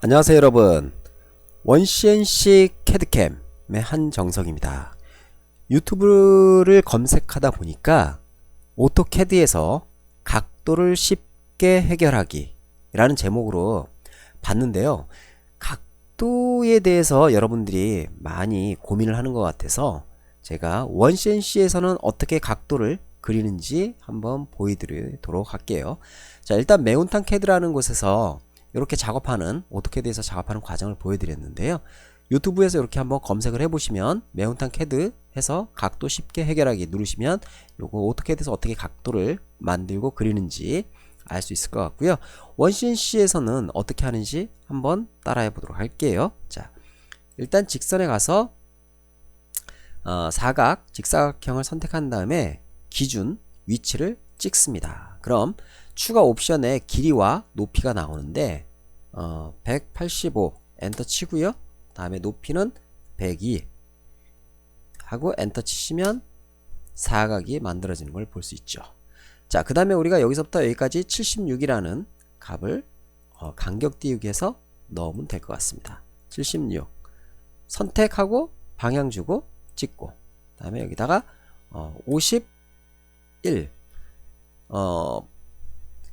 안녕하세요 여러분. 원CNC 캐드캠의 한정석입니다. 유튜브를 검색하다 보니까 오토캐드에서 각도를 쉽게 해결하기 라는 제목으로 봤는데요. 각도에 대해서 여러분들이 많이 고민을 하는 것 같아서 제가 원CNC에서는 어떻게 각도를 그리는지 한번 보여드리도록 할게요. 자 일단 매운탕 캐드라는 곳에서 이렇게 작업하는 오토캐드에서 작업하는 과정을 보여드렸는데요. 유튜브에서 이렇게 한번 검색을 해보시면 매운탕 캐드 해서 각도 쉽게 해결하기 누르시면 요거 오토캐드에서 어떻게 각도를 만들고 그리는지 알 수 있을 것 같고요. 원CNC에서는 어떻게 하는지 한번 따라해 보도록 할게요. 자, 일단 직선에 가서 어, 사각, 직사각형을 선택한 다음에 기준 위치를 찍습니다. 그럼 추가 옵션에 길이와 높이가 나오는데 어, 185 엔터 치고요. 다음에 높이는 102 하고 엔터 치시면 사각이 만들어지는 걸 볼 수 있죠. 자, 그 다음에 우리가 여기서부터 여기까지 76이라는 값을 어, 간격 띄우기에서 넣으면 될 것 같습니다. 76 선택하고 방향 주고 찍고 다음에 여기다가 어, 51 어,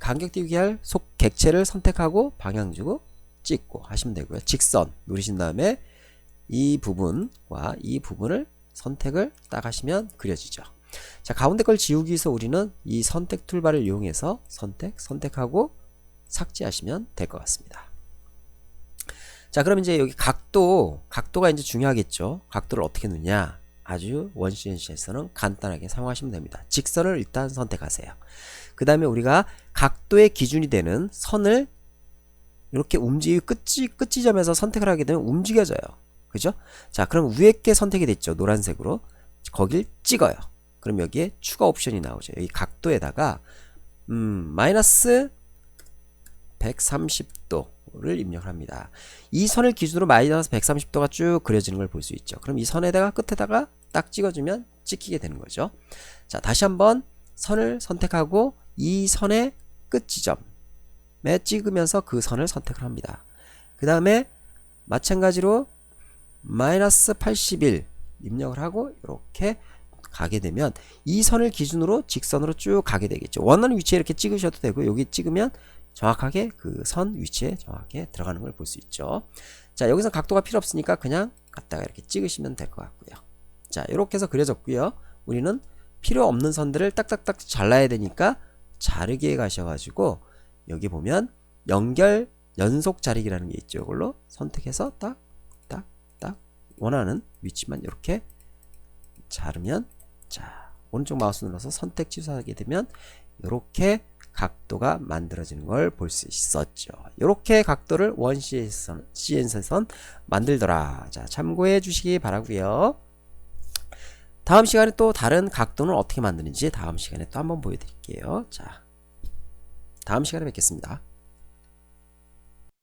간격 띄우기 할 속 객체를 선택하고 방향 주고 찍고 하시면 되고요. 직선 누르신 다음에 이 부분과 이 부분을 선택을 딱 하시면 그려지죠. 자, 가운데 걸 지우기 위해서 우리는 이 선택 툴바를 이용해서 선택, 선택하고 삭제하시면 될 것 같습니다. 자, 그럼 이제 여기 각도, 각도가 이제 중요하겠죠. 각도를 어떻게 넣냐? 아주 원CNC에서는 간단하게 사용하시면 됩니다. 직선을 일단 선택하세요. 그 다음에 우리가 각도의 기준이 되는 선을 이렇게 움직이 끝지, 끝지점에서 선택을 하게 되면 움직여져요. 그죠? 자, 그럼 위에 게 선택이 됐죠. 노란색으로. 거길 찍어요. 그럼 여기에 추가 옵션이 나오죠. 여기 각도에다가, 음, 마이너스 130도를 입력을 합니다. 이 선을 기준으로 마이너스 130도가 쭉 그려지는 걸 볼 수 있죠. 그럼 이 선에다가 끝에다가 딱 찍어주면 찍히게 되는 거죠. 자, 다시 한번 선을 선택하고 이 선의 끝 지점에 찍으면서 그 선을 선택을 합니다. 그 다음에 마찬가지로 마이너스 81 입력을 하고 이렇게 가게 되면 이 선을 기준으로 직선으로 쭉 가게 되겠죠. 원하는 위치에 이렇게 찍으셔도 되고 여기 찍으면 정확하게 그 선 위치에 정확하게 들어가는 걸 볼 수 있죠. 자 여기서 각도가 필요 없으니까 그냥 갖다가 이렇게 찍으시면 될 것 같고요. 자 이렇게 해서 그려졌고요. 우리는 필요 없는 선들을 딱딱딱 잘라야 되니까 자르기에 가셔가지고 여기 보면 연결 연속 자르기라는 게 있죠. 이걸로 선택해서 딱 딱 딱 원하는 위치만 이렇게 자르면 자 오른쪽 마우스 눌러서 선택 취소하게 되면 이렇게 각도가 만들어지는 걸 볼 수 있었죠. 이렇게 각도를 원 CNC에선 만들더라. 자 참고해 주시기 바라고요. 다음 시간에 또 다른 각도는 어떻게 만드는지 다음 시간에 또 한번 보여드릴게요. 자, 다음 시간에 뵙겠습니다.